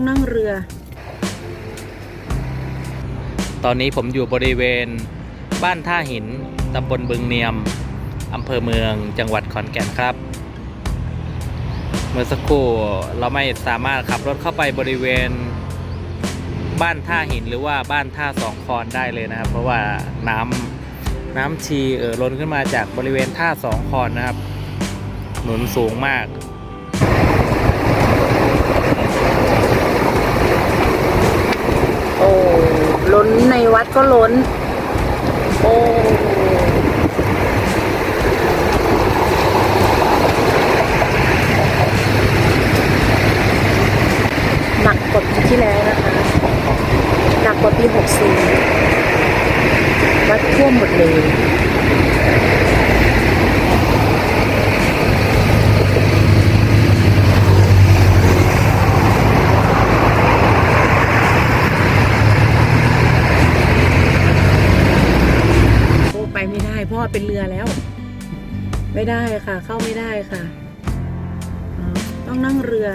ต้องนั่งเรือ ตอนนี้ผมอยู่บริเวณบ้านท่าหินตำบลบึงเนียมอำเภอเมืองจังหวัดขอนแก่นครับ เมื่อสักครู่เราไม่สามารถขับรถเข้าไปบริเวณ บ้านท่าหินหรือว่าบ้านท่าสองคอนได้เลยนะครับ เพราะว่าน้ำน้ำชีเอ่อล้นขึ้นมาจากบริเวณท่าสองคอนนะครับ หนุนสูงมาก โอ้ ล้นในวัดก็ล้น โอ้หนักกว่าปีที่แล้วนะคะ หนักกว่าปี 64 วัดท่วมหมดเลย โอ้ไป ไม่ได้เป็นเรือแล้ว ไม่ได้ค่ะ เข้าไม่ได้ค่ะ ต้องนั่งเรือ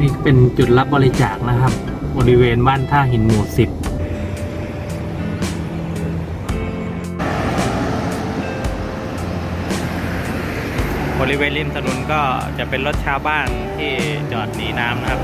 นี่เป็นจุดรับบริจาคนะครับ บริเวณบ้านท่าหินหมู่สิบ บริเวณริมถนนก็จะเป็นรถชาวบ้านที่จอดหนีน้ำนะครับ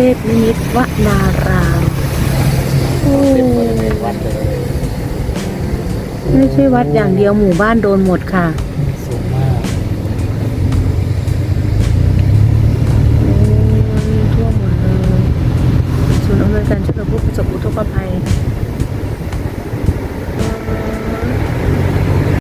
เทพนิมิตวนารามไม่ใช่วัดอย่างเดียวหมู่บ้านโดนหมดค่ะสูงมากทั่วหมดเลยศูนย์อำนวยการช่วยเหลือผู้ประสบอุทกภัย